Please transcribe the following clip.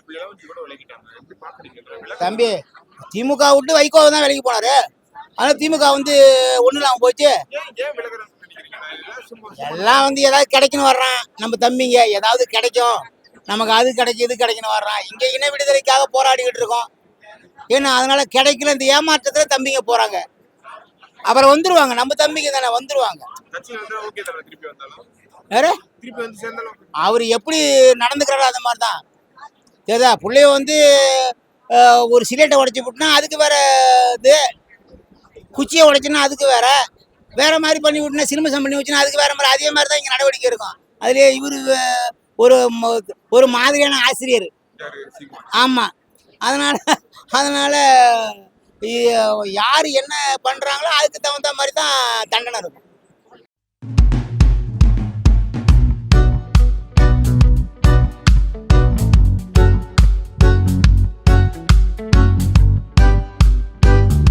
இப்ப இளவஞ்சி கூட விலகிட்டாங்க. எப்படி பாக்குறீங்க இந்த விலக்கு தம்பி திமுக விட்டு வைகோவை தான் வேலைக்கு போனாரு. ஆனால் திமுக வந்து ஒன்றும் இல்லாமல் போச்சு எல்லாம் வந்து ஏதாவது கிடைக்குன்னு வர்றான். நம்ம தம்பிங்க ஏதாவது கிடைக்கும். நமக்கு அது கிடைக்கும் இது கிடைக்குன்னு வர்றான். இங்கே இன விடுதலைக்காக போராடிக்கிட்டு இருக்கோம். ஏன்னா அதனால கிடைக்கல இந்த ஏமாற்றத்தில் தம்பிங்க போகிறாங்க அப்புறம் வந்துருவாங்க. நம்ம தம்பிங்க தானே வந்துருவாங்க. அவர் எப்படி நடந்துக்கிறாரோ அந்த மாதிரி தான் சரிதா பிள்ளைய வந்து ஒரு சிலேட்டை உடச்சி விட்டுனா அதுக்கு வேற இது. குச்சியை உடைச்சுன்னா அதுக்கு வேற. வேற மாதிரி பண்ணி விட்டுனா சிலுமசம் பண்ணி வச்சுனா அதுக்கு வேற மாதிரி. அதே மாதிரி தான் இங்கே நடவடிக்கை இருக்கும். அதுலேயே இவர் ஒரு ஒரு மாதிரியான ஆசிரியர். ஆமாம் அதனால அதனால யார் என்ன பண்ணுறாங்களோ அதுக்கு தகுந்த மாதிரி தான் தண்டனை இருக்கும்.